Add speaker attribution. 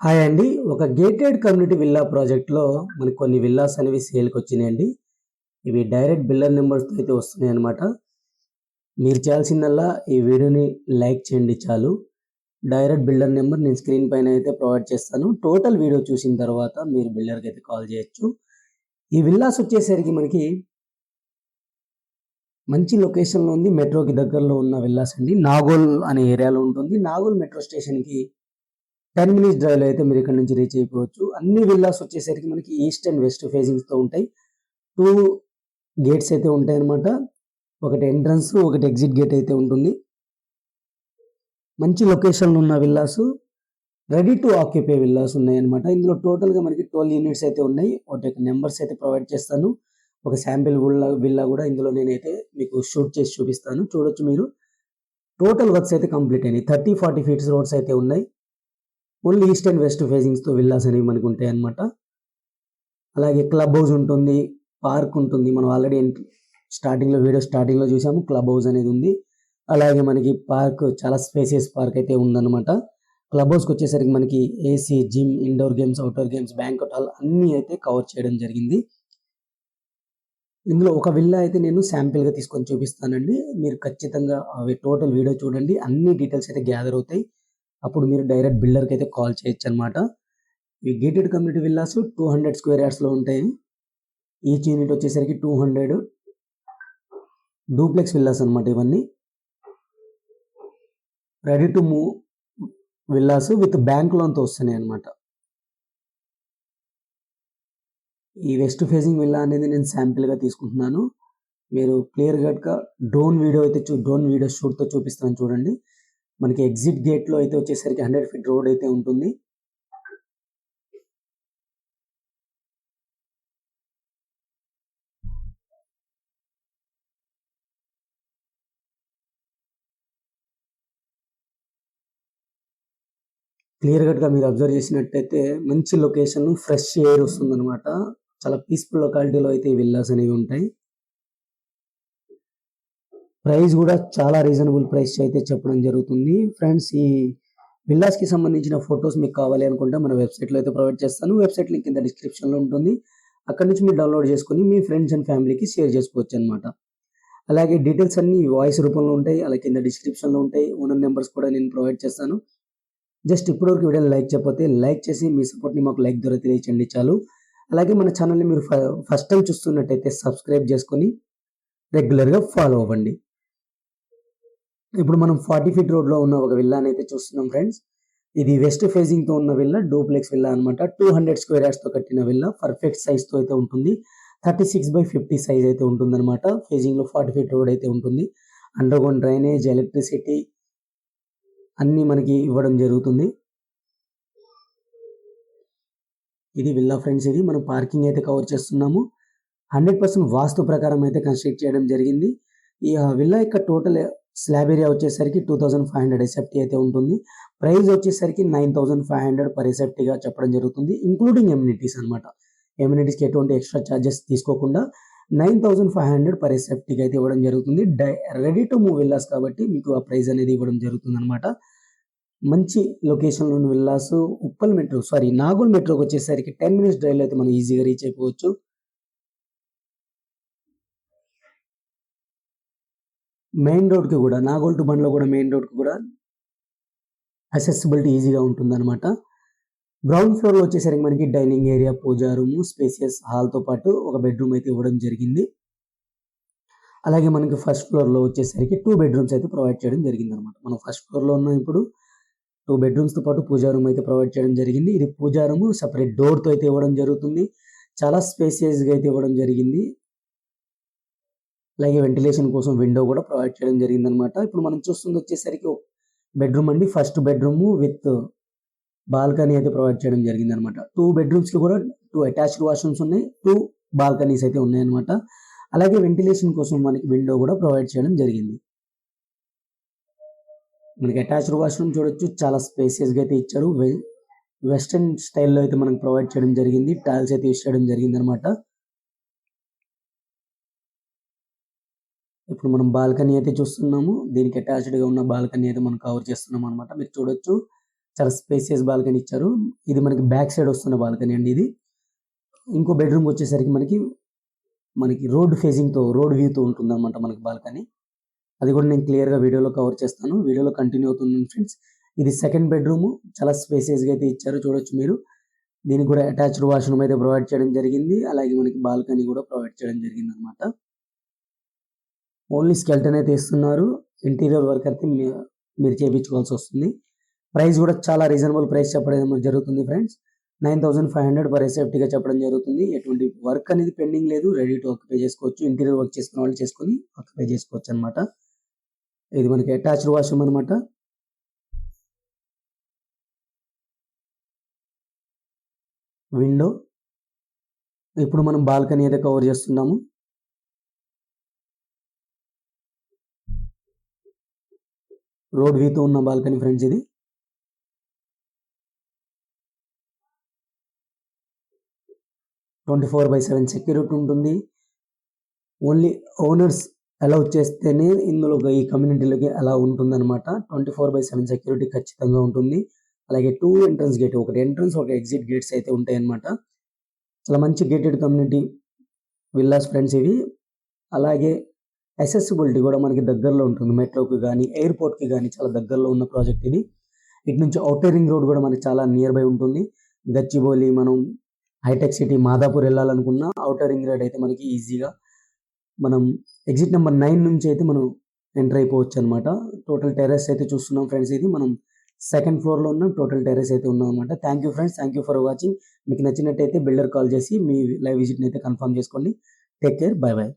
Speaker 1: Hi అండి. ఒక gated community villa ప్రాజెక్ట్‌లో మనకు కొన్ని విల్లాస్ అనేవి సేల్‌కి వచ్చినాయండి. ఇవి డైరెక్ట్ బిల్లర్ నెంబర్స్తో అయితే వస్తున్నాయి అనమాట మీరు చేయాల్సిందల్లా ఈ వీడియోని లైక్ చేయండి చాలు. డైరెక్ట్ బిల్డర్ నెంబర్ నేను స్క్రీన్ పైన అయితే ప్రొవైడ్ చేస్తాను. టోటల్ వీడియో చూసిన తర్వాత మీరు బిల్డర్‌కి అయితే కాల్ చేయొచ్చు. ఈ విల్లాస్ వచ్చేసరికి మనకి మంచి లొకేషన్‌లో ఉంది. మెట్రోకి దగ్గరలో ఉన్న విల్లాస్ అండి. నాగోల్ అనే ఏరియాలో ఉంటుంది. నాగోల్ మెట్రో స్టేషన్‌కి 10 మినిట్స్ డ్రైవ్‌లో అయితే మీరు ఇక్కడ నుంచి రీచ్ అయిపోవచ్చు. అన్ని విల్లాస్ వచ్చేసరికి మనకి ఈస్ట్ అండ్ వెస్ట్ ఫేసింగ్స్‌తో ఉంటాయి. టూ గేట్స్ అయితే ఉంటాయన్నమాట. ఒకటి ఎంట్రన్స్, ఒకటి ఎగ్జిట్ గేట్ అయితే ఉంటుంది. మంచి లొకేషన్‌లో ఉన్న villas ready to occupy villas ఉన్నాయన్నమాట. ఇందులో టోటల్‌గా మనకి 12 యూనిట్స్ అయితే ఉన్నాయి. వాటి యొక్క నెంబర్స్ అయితే ప్రొవైడ్ చేస్తాను. ఒక శాంపిల్ విల్లా విల్లా కూడా ఇందులో నేనైతే మీకు షూట్ చేసి చూపిస్తాను. చూడొచ్చు మీరు. టోటల్ వర్క్స్ అయితే కంప్లీట్ అయినాయి. 30, 40 ఫీట్స్ రోడ్స్ అయితే ఉన్నాయి. ఓన్లీ ఈస్ట్ అండ్ వెస్ట్ ఫేసింగ్స్‌తో విల్లాస్ అనేవి మనకు ఉంటాయన్నమాట. అలాగే క్లబ్ హౌస్ ఉంటుంది. పార్క్ ఉంటుంది. మనం ఆల్రెడీ స్టార్టింగ్‌లో వీడియో స్టార్టింగ్‌లో చూసాము. క్లబ్ హౌస్ అనేది ఉంది. అలాగే మనకి పార్క్ చాలా స్పేసియస్ పార్క్ అయితే ఉందన్నమాట. క్లబ్ హౌస్‌కి వచ్చేసరికి మనకి AC, gym, indoor games, outdoor games, banquet hall అన్నీ అయితే కవర్ చేయడం జరిగింది. ఇందులో ఒక విల్లా అయితే నేను శాంపిల్‌గా తీసుకొని చూపిస్తానండి. మీరు ఖచ్చితంగా అవి టోటల్ వీడియో చూడండి. అన్ని డీటెయిల్స్ అయితే గ్యాదర్ అవుతాయి. అప్పుడు మీరు డైరెక్ట్ బిల్డర్‌కి అయితే కాల్ చేయొచ్చు అనమాట ఈ గేటెడ్ కమ్యూనిటీ విల్లాస్ 200 స్క్వేర్ యార్డ్స్‌లో ఉంటాయి. ఈచ్ యూనిట్ వచ్చేసరికి 200 డూప్లెక్స్ విల్లాస్ అనమాట ఇవన్నీ. Ready to move villas with bank లోన్‌తో వస్తున్నాయి అనమాట ఈ వెస్ట్ ఫేసింగ్ విల్లా అనేది నేను శాంపిల్‌గా తీసుకుంటున్నాను. మీరు క్లియర్ కట్‌గా డ్రోన్ వీడియో అయితే చూ డ్రోన్ వీడియో షూట్‌తో చూపిస్తాను చూడండి. మనకి ఎగ్జిట్ గేట్‌లో అయితే వచ్చేసరికి 100 ఫీట్ రోడ్ అయితే ఉంటుంది. క్లియర్ కట్‌గా మీరు అబ్జర్వ్ చేసినట్టయితే మంచి లొకేషన్, ఫ్రెష్ ఎయిర్ వస్తుందన్నమాట. చాలా పీస్‌ఫుల్ లొకాలిటీలో అయితే ఈ విల్లాస్ అనేవి ఉంటాయి. ప్రైస్ కూడా చాలా రీజనబుల్ ప్రైస్ అయితే చెప్పడం జరుగుతుంది. ఫ్రెండ్స్ ఈ విల్లాస్‌కి సంబంధించిన ఫొటోస్ మీకు కావాలి అనుకుంటే మన వెబ్‌సైట్‌లో అయితే ప్రొవైడ్ చేస్తాను. వెబ్‌సైట్ లింక్ కింద డిస్క్రిప్షన్‌లో ఉంటుంది. అక్కడ నుంచి మీరు డౌన్లోడ్ చేసుకొని మీ ఫ్రెండ్స్ అండ్ ఫ్యామిలీకి షేర్ చేసుకోవచ్చు అనమాట అలాగే డీటెయిల్స్ అన్నీ వాయిస్ రూపంలో ఉంటాయి. అలాగే కింద డిస్క్రిప్షన్‌లో ఉంటాయి. ఓనర్ నెంబర్స్ కూడా నేను ప్రొవైడ్ చేస్తాను. జస్ట్ ఇప్పటివరకు వీడియోని లైక్ చెప్పతే లైక్ చేసి మీ సపోర్ట్‌ని మాకు లైక్ ద్వారా తెలియచండి చాలు. అలాగే మన ఛానల్ని మీరు ఫ ఫస్ట్ టైం చూస్తున్నట్టయితే సబ్స్క్రైబ్ చేసుకొని రెగ్యులర్‌గా ఫాలో అవ్వండి. ఇప్పుడు మనం 40 ఫీట్ రోడ్‌లో ఉన్న ఒక విల్లాని అయితే చూస్తున్నాం ఫ్రెండ్స్. ఇది వెస్ట్ ఫేజింగ్తో ఉన్న విల్లా డూప్లెక్స్ విల్లా అనమాట టూ హండ్రెడ్ స్క్వేర్ యార్డ్స్‌తో కట్టిన విల్లా పర్ఫెక్ట్ సైజ్‌తో అయితే ఉంటుంది. 36/50 సైజ్ అయితే ఉంటుందన్నమాట. ఫేజింగ్లో ఫార్టీ ఫీట్ రోడ్ అయితే ఉంటుంది. అండర్గ్రౌండ్ డ్రైనేజ్, ఎలక్ట్రిసిటీ అన్నీ మనకి ఇవ్వడం జరుగుతుంది. ఇది విల్లా ఫ్రెండ్స్ ఇది. మనం పార్కింగ్ అయితే కవర్ చేస్తున్నాము. 100% వాస్తు ప్రకారం అయితే కన్స్ట్రక్ట్ చేయడం జరిగింది. ఈ విల్లా యొక్క టోటల్ స్లాబ్ ఏరియా వచ్చేసరికి 2500 ఎస్ఎఫ్టీ అయితే ఉంటుంది. ప్రైస్ వచ్చేసరికి 9500 పర్ ఎసెప్టీగా చెప్పడం జరుగుతుంది. ఇంక్లూడింగ్ ఎమ్యూనిటీస్ అన్నమాట. ఎమ్యూనిటీస్‌కి ఎటువంటి ఎక్స్‌ట్రా చార్జెస్ తీసుకోకుండా 9500 పర్ ఎస్ఎఫ్టీకి అయితే ఇవ్వడం జరుగుతుంది. డై రెడీ టు మూవ్ విల్లాస్ కాబట్టి మీకు ఆ ప్రైస్ అనేది ఇవ్వడం జరుగుతుంది అనమాట మంచి లొకేషన్‌లో ఉన్న villas Uppal metro sorry Nagole మెట్రోకి వచ్చేసరికి 10 మినిట్స్ డ్రైవ్‌లో అయితే మనం ఈజీగా రీచ్ అయిపోవచ్చు. మెయిన్ రోడ్‌కి కూడా నాగోల్టు బండ్లో కూడా మెయిన్ రోడ్‌కి కూడా అసెసిబిలిటీ ఈజీగా ఉంటుందన్నమాట. గ్రౌండ్ ఫ్లోర్‌లో వచ్చేసరికి మనకి dining area, puja room, spacious హాల్‌తో పాటు ఒక బెడ్‌రూమ్ అయితే ఇవ్వడం జరిగింది. అలాగే మనకి ఫస్ట్ ఫ్లోర్‌లో వచ్చేసరికి టూ బెడ్‌రూమ్స్ అయితే ప్రొవైడ్ చేయడం జరిగింది అనమాట మనం ఫస్ట్ ఫ్లోర్‌లో ఉన్నాం ఇప్పుడు. టూ బెడ్‌రూమ్స్‌తో పాటు పూజా రూమ్ అయితే ప్రొవైడ్ చేయడం జరిగింది. ఇది పూజా రూమ్ సపరేట్ డోర్‌తో అయితే ఇవ్వడం జరుగుతుంది. చాలా స్పేసియస్‌గా అయితే ఇవ్వడం జరిగింది. అలాగే వెంటిలేషన్ కోసం విండో కూడా ప్రొవైడ్ చేయడం జరిగిందనమాట ఇప్పుడు మనం చూస్తుంది వచ్చేసరికి బెడ్‌రూమ్ అండి. ఫస్ట్ బెడ్‌రూమ్ విత్ బాల్కనీ అయితే ప్రొవైడ్ చేయడం జరిగిందన్నమాట. 2 బెడ్‌రూమ్స్‌కి కూడా టూ అటాచ్డ్ వాష్‌రూమ్స్ ఉన్నాయి. టూ బాల్కనీస్ అయితే ఉన్నాయన్నమాట. అలాగే వెంటిలేషన్ కోసం మనకి విండో కూడా ప్రొవైడ్ చేయడం జరిగింది. మనకి అటాచ్డ్ వాష్‌రూమ్ చూడొచ్చు. చాలా స్పేసియస్‌గా అయితే ఇచ్చారు. వె స్టైల్‌లో అయితే మనకు ప్రొవైడ్ చేయడం జరిగింది. టైల్స్ అయితే యూస్ చేయడం జరిగింది అనమాట ఇప్పుడు మనం బాల్కనీ అయితే చూస్తున్నాము. దీనికి అటాచ్డ్‌గా ఉన్న బాల్కనీ అయితే మనం కవర్ చేస్తున్నాం అనమాట మీరు చూడొచ్చు. చాలా స్పేసియస్ బాల్కనీ ఇచ్చారు. ఇది మనకి బ్యాక్ సైడ్ వస్తున్న బాల్కనీ అండి ఇది. ఇంకో బెడ్రూమ్ వచ్చేసరికి మనకి మనకి రోడ్ ఫేసింగ్తో రోడ్ వ్యూ తో ఉంటుంది అనమాట మనకి బాల్కనీ. అది కూడా నేను క్లియర్గా వీడియోలో కవర్ చేస్తాను. వీడియోలో కంటిన్యూ అవుతుంది ఫ్రెండ్స్. ఇది సెకండ్ బెడ్రూమ్ చాలా స్పేసియస్గా అయితే ఇచ్చారు. చూడొచ్చు మీరు. దీనికి కూడా అటాచ్డ్ వాష్రూమ్ అయితే ప్రొవైడ్ చేయడం జరిగింది. అలాగే మనకి బాల్కనీ కూడా ప్రొవైడ్ చేయడం జరిగింది అనమాట ఓన్లీ స్కెల్టన్ అయితే ఇస్తున్నారు ఇంటీరియర్ వర్క్ అయితే మీరు చేయించుకోవాల్సి వస్తుంది. ప్రైస్ కూడా చాలా రీజనబుల్ ప్రైస్ చెప్పడం జరుగుతుంది friends. Nine thousand five hundred per సేఫ్టీగా చెప్పడం జరుగుతుంది. ఎటువంటి వర్క్ అనేది పెండింగ్ లేదు. రెడీ టు ఆక్యుపై చేసుకోవచ్చు. ఇంటీరియర్ వర్క్ చేసుకున్న వాళ్ళు చేసుకొని ఆక్యుపై చేసుకోవచ్చు అనమాట ఇది మనకి అటాచ్డ్ వాష్రూమ్ అనమాట విండో. ఇప్పుడు మనం బాల్కనీ అయితే కవర్ చేస్తున్నాము. రోడ్ వీతో ఉన్న బాల్కనీ ఫ్రెండ్స్ ఇది. Twenty four by seven security ఉంటుంది. ఓన్లీ ఓనర్స్ అలౌ చేస్తేనే ఇందులో ఈ కమ్యూనిటీలోకి అలా ఉంటుంది అనమాట twenty four by seven security ఖచ్చితంగా ఉంటుంది. అలాగే టూ ఎంట్రన్స్ గేట్ ఒకటి ఎంట్రన్స్ ఒక ఎగ్జిట్ గేట్స్ అయితే ఉంటాయన్నమాట. చాలా మంచి గేటెడ్ కమ్యూనిటీ విల్లాస్ ఫ్రెండ్స్ ఇవి. అలాగే అసెసిబిలిటీ కూడా మనకి దగ్గరలో ఉంటుంది. మెట్రోకి కానీ ఎయిర్పోర్ట్కి కానీ చాలా దగ్గరలో ఉన్న ప్రాజెక్ట్ ఇది. ఇటు నుంచి ఔటర్ రింగ్ రోడ్ కూడా మనకి చాలా నియర్ బై ఉంటుంది. గచ్చిబౌలి మనం హైటెక్ సిటీ మాదాపూర్ వెళ్ళాలనుకున్న ఔటర్ రింగ్ రోడ్ అయితే మనకి ఈజీగా మనం ఎగ్జిట్ నెంబర్ నైన్ నుంచి అయితే మనం ఎంటర్ అయిపోవచ్చు అనమాట టోటల్ టెర్రస్ అయితే చూస్తున్నాం ఫ్రెండ్స్ ఇది. మనం సెకండ్ ఫ్లోర్లో ఉన్నాం టోటల్ టెర్రస్ అయితే ఉన్నాం అనమాట thank you friends thank you for watching మీకు నచ్చినట్టయితే బిల్డర్ కాల్ చేసి మీ లైవ్ విజిట్ అయితే కన్ఫర్మ్ చేసుకోండి. Take care bye bye